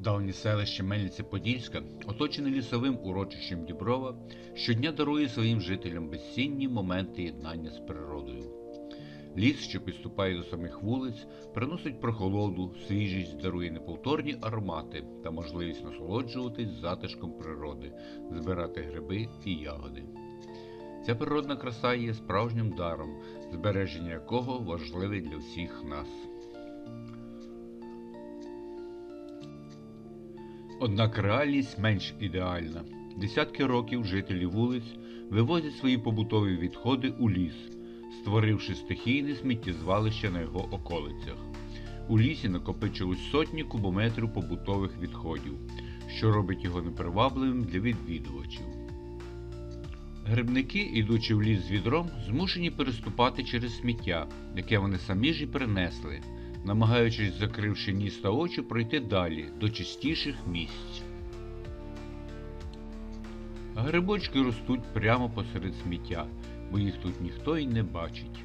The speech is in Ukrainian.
Давнє селище Мельниця-Подільська, оточене лісовим урочищем Діброва, щодня дарує своїм жителям безцінні моменти єднання з природою. Ліс, що підступає до самих вулиць, приносить прохолоду, свіжість, дарує неповторні аромати та можливість насолоджуватись затишком природи, збирати гриби і ягоди. Ця природна краса є справжнім даром, збереження якого важливе для всіх нас. Однак реальність менш ідеальна. Десятки років жителі вулиць вивозять свої побутові відходи у ліс, створивши стихійне сміттєзвалище на його околицях. У лісі накопичилось сотні кубометрів побутових відходів, що робить його непривабливим для відвідувачів. Грибники, ідучи в ліс з відром, змушені переступати через сміття, яке вони самі ж і принесли, намагаючись, закривши ніс та очі, пройти далі до чистіших місць. Грибочки ростуть прямо посеред сміття, бо їх тут ніхто й не бачить.